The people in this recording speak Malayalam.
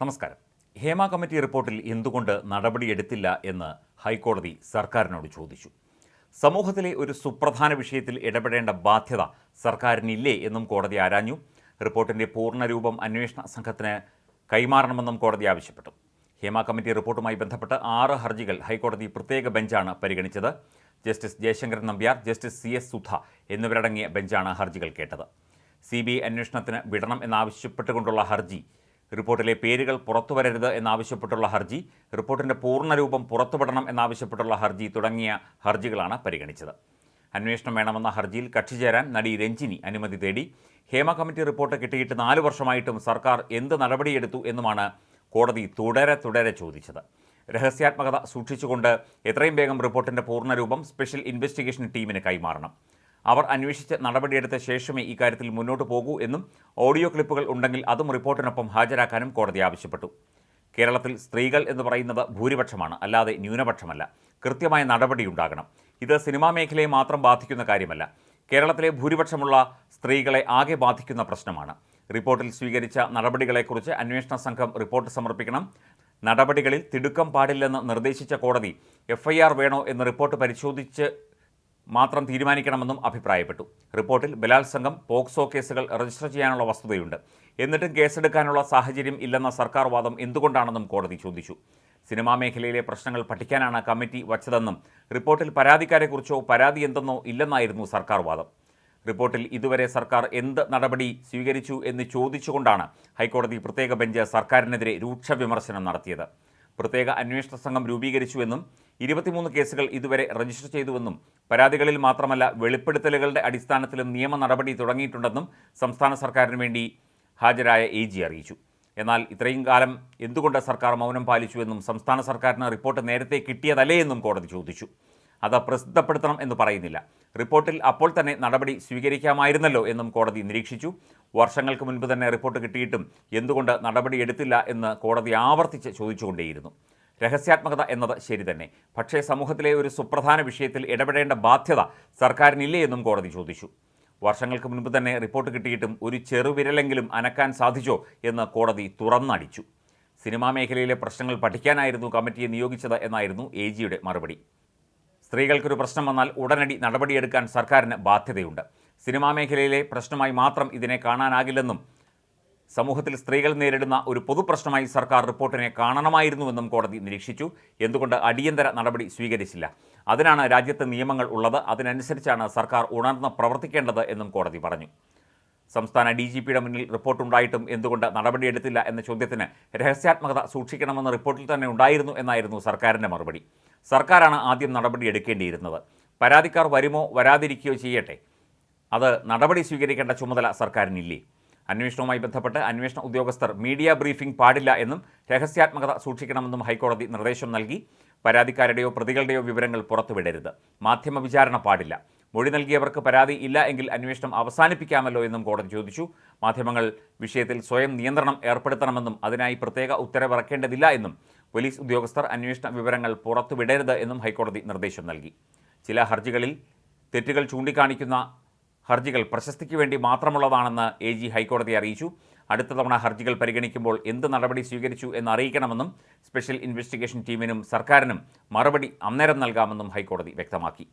നമസ്കാരം. ഹേമ കമ്മിറ്റി റിപ്പോർട്ടിൽ എന്തുകൊണ്ട് നടപടിയെടുത്തില്ല എന്ന് ഹൈക്കോടതി സർക്കാരിനോട് ചോദിച്ചു. സമൂഹത്തിലെ ഒരു സുപ്രധാന വിഷയത്തിൽ ഇടപെടേണ്ട ബാധ്യത സർക്കാരിനില്ലേ എന്നും കോടതി ആരാഞ്ഞു. റിപ്പോർട്ടിന്റെ പൂർണരൂപം അന്വേഷണ സംഘത്തിന് കൈമാറണമെന്നും കോടതി ആവശ്യപ്പെട്ടു. ഹേമ കമ്മിറ്റി റിപ്പോർട്ടുമായി ബന്ധപ്പെട്ട് ആറ് ഹർജികൾ ഹൈക്കോടതി പ്രത്യേക ബെഞ്ചാണ് പരിഗണിച്ചത്. Justice Jayasankaran Nambiar justice C S Sudha എന്നിവരടങ്ങിയ ബെഞ്ചാണ് ഹർജികൾ കേട്ടത്. സി ബി ഐ അന്വേഷണത്തിന് വിടണം എന്നാവശ്യപ്പെട്ടുകൊണ്ടുള്ള ഹർജി റിപ്പോർട്ടിലെ പേരുകൾ പുറത്തുവരരുത് എന്നാവശ്യപ്പെട്ടുള്ള ഹർജി റിപ്പോർട്ടിന്റെ പൂർണരൂപം പുറത്തുവിടണം എന്നാവശ്യപ്പെട്ടുള്ള ഹർജി തുടങ്ങിയ ഹർജികളാണ് പരിഗണിച്ചത്. അന്വേഷണം വേണമെന്ന ഹർജിയിൽ കക്ഷി ചേരാൻ നടി രഞ്ജിനി അനുമതി തേടി ഹേമ കമ്മിറ്റി റിപ്പോർട്ട് കിട്ടിയിട്ട് നാല് വർഷമായിട്ടും സർക്കാർ എന്ത് നടപടിയെടുത്തു എന്നുമാണ് കോടതി തുടരെ തുടരെ ചോദിച്ചത്. രഹസ്യാത്മകത സൂക്ഷിച്ചുകൊണ്ട് എത്രയും വേഗം റിപ്പോർട്ടിന്റെ പൂർണരൂപം സ്പെഷ്യൽ ഇൻവെസ്റ്റിഗേഷൻ ടീമിന് കൈമാറണം. അവർ അന്വേഷിച്ച നടപടിയെടുത്ത ശേഷമേ ഇക്കാര്യത്തിൽ മുന്നോട്ട് പോകൂ എന്നും ഓഡിയോ ക്ലിപ്പുകൾ ഉണ്ടെങ്കിൽ അതും റിപ്പോർട്ടിനൊപ്പം ഹാജരാക്കാനും കോടതി ആവശ്യപ്പെട്ടു. കേരളത്തിൽ സ്ത്രീകൾ എന്ന് പറയുന്നത് ഭൂരിപക്ഷമാണ് അല്ലാതെ ന്യൂനപക്ഷമല്ല. കൃത്യമായ നടപടിയുണ്ടാകണം ഇത് സിനിമാ മേഖലയെ മാത്രം ബാധിക്കുന്ന കാര്യമല്ല. കേരളത്തിലെ ഭൂരിപക്ഷമുള്ള സ്ത്രീകളെ ആകെ ബാധിക്കുന്ന പ്രശ്നമാണ്. റിപ്പോർട്ടിൽ സ്വീകരിച്ച നടപടികളെക്കുറിച്ച് അന്വേഷണ സംഘം റിപ്പോർട്ട് സമർപ്പിക്കണം. നടപടികളിൽ തിടുക്കം പാടില്ലെന്ന് നിർദ്ദേശിച്ച കോടതി എഫ്ഐആർ വേണോ എന്ന് റിപ്പോർട്ട് പരിശോധിച്ച് മാത്രം തീരുമാനിക്കണമെന്നും അഭിപ്രായപ്പെട്ടു. റിപ്പോർട്ടിൽ ബലാത്സംഗം പോക്സോ കേസുകൾ രജിസ്റ്റർ ചെയ്യാനുള്ള വസ്തുതയുണ്ട്. എന്നിട്ടും കേസെടുക്കാനുള്ള സാഹചര്യം ഇല്ലെന്ന സർക്കാർ വാദം എന്തുകൊണ്ടാണെന്നും കോടതി ചോദിച്ചു. സിനിമാ മേഖലയിലെ പ്രശ്നങ്ങൾ പഠിക്കാനാണ് കമ്മിറ്റി വച്ചതെന്നും റിപ്പോർട്ടിൽ പരാതിക്കാരെക്കുറിച്ചോ പരാതി എന്തെന്നോ ഇല്ലെന്നായിരുന്നു സർക്കാർ വാദം. റിപ്പോർട്ടിൽ ഇതുവരെ സർക്കാർ എന്ത് നടപടി സ്വീകരിച്ചു എന്ന് ചോദിച്ചുകൊണ്ടാണ് ഹൈക്കോടതി പ്രത്യേക ബെഞ്ച് സർക്കാരിനെതിരെ രൂക്ഷ വിമർശനം നടത്തിയത്. പ്രത്യേക അന്വേഷണ സംഘം രൂപീകരിച്ചുവെന്നും ഇരുപത്തിമൂന്ന് കേസുകൾ ഇതുവരെ രജിസ്റ്റർ ചെയ്തുവെന്നും പരാതികളിൽ മാത്രമല്ല വെളിപ്പെടുത്തലുകളുടെ അടിസ്ഥാനത്തിലും നിയമ നടപടി തുടങ്ങിയിട്ടുണ്ടെന്നും സംസ്ഥാന സർക്കാരിന് വേണ്ടി ഹാജരായ എ ജി അറിയിച്ചു. എന്നാൽ ഇത്രയും കാലം എന്തുകൊണ്ട് സർക്കാർ മൗനം പാലിച്ചുവെന്നും സംസ്ഥാന സർക്കാരിന് റിപ്പോർട്ട് നേരത്തെ കിട്ടിയതല്ലേ എന്നും കോടതി ചോദിച്ചു. അത് പ്രസിദ്ധപ്പെടുത്തണം എന്ന് പറയുന്നില്ല. റിപ്പോർട്ടിൽ അപ്പോൾ തന്നെ നടപടി സ്വീകരിക്കാമായിരുന്നല്ലോ എന്നും കോടതി നിരീക്ഷിച്ചു. വർഷങ്ങൾക്ക് മുൻപ് തന്നെ റിപ്പോർട്ട് കിട്ടിയിട്ടും എന്തുകൊണ്ട് നടപടി എടുത്തില്ല എന്ന് കോടതി ആവർത്തിച്ച് ചോദിച്ചുകൊണ്ടേയിരുന്നു. രഹസ്യാത്മകത എന്നത് ശരി തന്നെ. പക്ഷേ സമൂഹത്തിലെ ഒരു സുപ്രധാന വിഷയത്തിൽ ഇടപെടേണ്ട ബാധ്യത സർക്കാരിനില്ലേ എന്നും കോടതി ചോദിച്ചു. വർഷങ്ങൾക്ക് മുൻപ് തന്നെ റിപ്പോർട്ട് കിട്ടിയിട്ടും ഒരു ചെറുവിരലെങ്കിലും അനക്കാൻ സാധിച്ചോ എന്ന് കോടതി തുറന്നടിച്ചു. സിനിമാ മേഖലയിലെ പ്രശ്നങ്ങൾ പഠിക്കാനായിരുന്നു കമ്മിറ്റിയെ നിയോഗിച്ചത് എന്നായിരുന്നു എ ജിയുടെ മറുപടി. സ്ത്രീകൾക്കൊരു പ്രശ്നം വന്നാൽ ഉടനടി നടപടിയെടുക്കാൻ സർക്കാരിന് ബാധ്യതയുണ്ട്. സിനിമാ മേഖലയിലെ പ്രശ്നമായി മാത്രം ഇതിനെ കാണാനാകില്ലെന്നും സമൂഹത്തിൽ സ്ത്രീകൾ നേരിടുന്ന ഒരു പൊതുപ്രശ്നമായി സർക്കാർ റിപ്പോർട്ടിനെ കാണണമായിരുന്നുവെന്നും കോടതി നിരീക്ഷിച്ചു. എന്തുകൊണ്ട് അടിയന്തര നടപടി സ്വീകരിച്ചില്ല? അതിനാണ് രാജ്യത്ത് നിയമങ്ങൾ ഉള്ളത്. അതിനനുസരിച്ചാണ് സർക്കാർ ഉണർന്ന് പ്രവർത്തിക്കേണ്ടത് എന്നും കോടതി പറഞ്ഞു. സംസ്ഥാന ഡി ജി പിയുടെ മുന്നിൽ റിപ്പോർട്ടുണ്ടായിട്ടും എന്തുകൊണ്ട് നടപടിയെടുത്തില്ല എന്ന ചോദ്യത്തിന് രഹസ്യാത്മകത സൂക്ഷിക്കണമെന്ന റിപ്പോർട്ടിൽ തന്നെ ഉണ്ടായിരുന്നു എന്നായിരുന്നു സർക്കാരിന്റെ മറുപടി. സർക്കാരാണ് ആദ്യം നടപടി എടുക്കേണ്ടിയിരുന്നത്. പരാതിക്കാർ വരുമോ വരാതിരിക്കുകയോ ചെയ്യട്ടെ. അത് നടപടി സ്വീകരിക്കേണ്ട ചുമതല സർക്കാരിനില്ലേ. അന്വേഷണവുമായി ബന്ധപ്പെട്ട് അന്വേഷണ ഉദ്യോഗസ്ഥർ മീഡിയ ബ്രീഫിംഗ് പാടില്ല എന്നും രഹസ്യാത്മകത സൂക്ഷിക്കണമെന്നും ഹൈക്കോടതി നിർദ്ദേശം നൽകി. പരാതിക്കാരുടെയോ പ്രതികളുടെയോ വിവരങ്ങൾ പുറത്തുവിടരുത്. മാധ്യമ വിചാരണ പാടില്ല. മൊഴി നൽകിയവർക്ക് പരാതി ഇല്ല എങ്കിൽ അന്വേഷണം അവസാനിപ്പിക്കാമല്ലോ എന്നും കോടതി ചോദിച്ചു. മാധ്യമങ്ങൾ വിഷയത്തിൽ സ്വയം നിയന്ത്രണം ഏർപ്പെടുത്തണമെന്നും അതിനായി പ്രത്യേക ഉത്തരവിറക്കേണ്ടതില്ല എന്നും പോലീസ് ഉദ്യോഗസ്ഥർ അന്വേഷണ വിവരങ്ങൾ പുറത്തുവിടരുത് എന്നും ഹൈക്കോടതി നിർദ്ദേശം നൽകി. ചില ഹർജികളിൽ തെറ്റുകൾ ചൂണ്ടിക്കാണിക്കുന്ന ഹർജികൾ പ്രശസ്തിക്ക് വേണ്ടി മാത്രമുള്ളതാണെന്ന് എ ജി ഹൈക്കോടതി അറിയിച്ചു. അടുത്ത തവണ ഹർജികൾ പരിഗണിക്കുമ്പോൾ എന്ത് നടപടി സ്വീകരിച്ചു എന്ന് അറിയിക്കണമെന്നും സ്പെഷ്യൽ ഇൻവെസ്റ്റിഗേഷൻ ടീമിനും സർക്കാരിനും മറുപടി അന്നേരം നൽകാമെന്നും ഹൈക്കോടതി വ്യക്തമാക്കി.